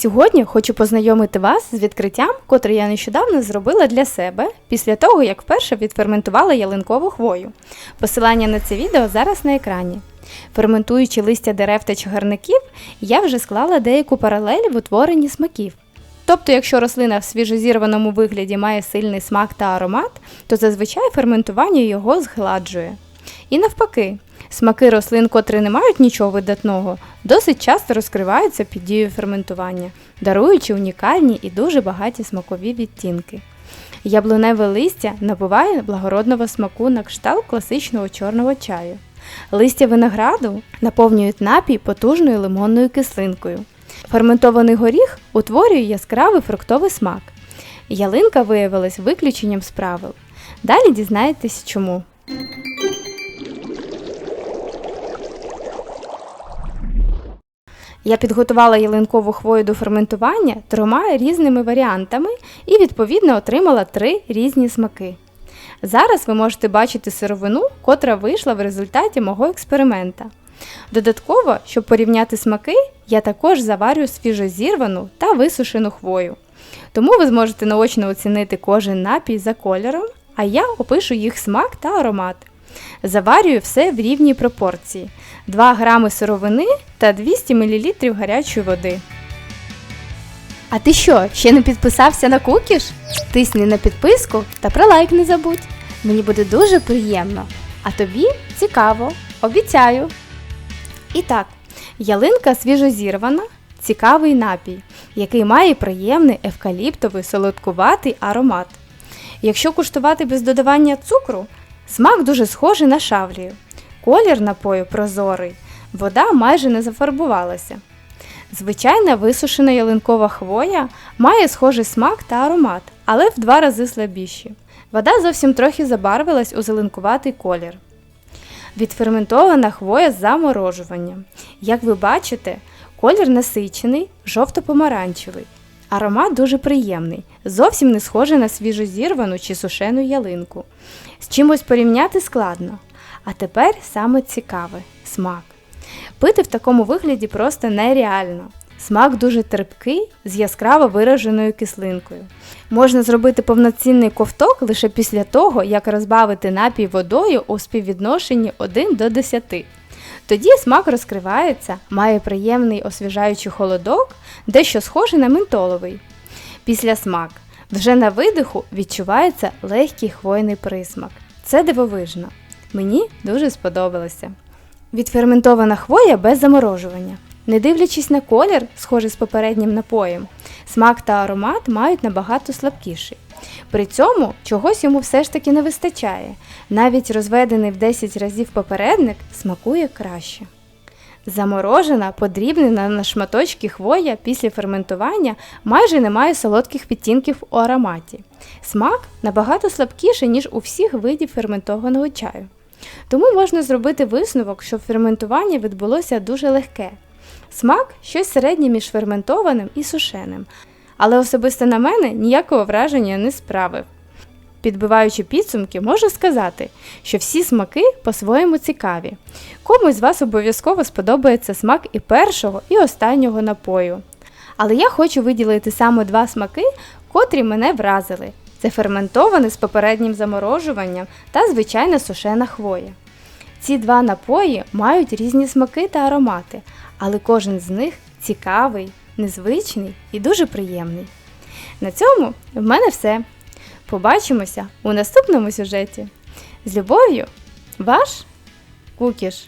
Сьогодні хочу познайомити вас з відкриттям, котре я нещодавно зробила для себе після того, як вперше відферментувала ялинкову хвою. Посилання на це відео зараз на екрані. Ферментуючи листя дерев та чагарників, я вже склала деяку паралель в утворенні смаків. Тобто, якщо рослина в свіжозірваному вигляді має сильний смак та аромат, то зазвичай ферментування його згладжує. І навпаки, смаки рослин, котрі не мають нічого видатного, досить часто розкриваються під дією ферментування, даруючи унікальні і дуже багаті смакові відтінки. Яблуневе листя набуває благородного смаку на кшталт класичного чорного чаю. Листя винограду наповнюють напій потужною лимонною кислинкою. Ферментований горіх утворює яскравий фруктовий смак. Ялинка виявилась виключенням з правил. Далі дізнаєтесь чому. Я підготувала ялинкову хвою до ферментування трьома різними варіантами і відповідно отримала три різні смаки. Зараз ви можете бачити сировину, котра вийшла в результаті мого експеримента. Додатково, щоб порівняти смаки, я також заварю свіжозірвану та висушену хвою. Тому ви зможете наочно оцінити кожен напій за кольором, а я опишу їх смак та аромат. Заварюю все в рівній пропорції: 2 грами сировини та 200 мл гарячої води. А ти що, ще не підписався на кукіш? Тисни на підписку та про лайк не забудь. Мені буде дуже приємно. А тобі цікаво, обіцяю. І так, ялинка свіжозірвана, цікавий напій, який має приємний евкаліптовий солодкуватий аромат. Якщо куштувати без додавання цукру, смак дуже схожий на шавлію. Колір напою прозорий, вода майже не зафарбувалася. Звичайна висушена ялинкова хвоя має схожий смак та аромат, але в два рази слабіші. Вода зовсім трохи забарвилась у зеленкуватий колір. Відферментована хвоя з заморожуванням. Як ви бачите, колір насичений, жовто-помаранчевий. Аромат дуже приємний, зовсім не схожий на свіжозірвану чи сушену ялинку. З чимось порівняти складно. А тепер саме цікаве смак. Пити в такому вигляді просто нереально. Смак дуже терпкий з яскраво вираженою кислинкою. Можна зробити повноцінний ковток лише після того, як розбавити напій водою у співвідношенні 1 до 10. Тоді смак розкривається, має приємний освіжаючий холодок, дещо схожий на ментоловий. Після смак. Вже на видиху відчувається легкий хвойний присмак. Це дивовижно. Мені дуже сподобалося. Відферментована хвоя без заморожування. Не дивлячись на колір, схожий з попереднім напоєм, смак та аромат мають набагато слабкіший. При цьому чогось йому все ж таки не вистачає. Навіть розведений в 10 разів попередник смакує краще. Заморожена, подрібнена на шматочки хвоя після ферментування майже не має солодких відтінків у ароматі. Смак набагато слабкіший, ніж у всіх видів ферментованого чаю. Тому можна зробити висновок, що ферментування відбулося дуже легке. Смак щось середнє між ферментованим і сушеним, але особисто на мене ніякого враження не справив. Підбиваючи підсумки, можу сказати, що всі смаки по-своєму цікаві. Комусь з вас обов'язково сподобається смак і першого, і останнього напою. Але я хочу виділити саме два смаки, котрі мене вразили: це ферментоване з попереднім заморожуванням та звичайна сушена хвоя. Ці два напої мають різні смаки та аромати, але кожен з них цікавий, незвичний і дуже приємний. На цьому в мене все. Побачимося у наступному сюжеті. З любов'ю, ваш Кукіш!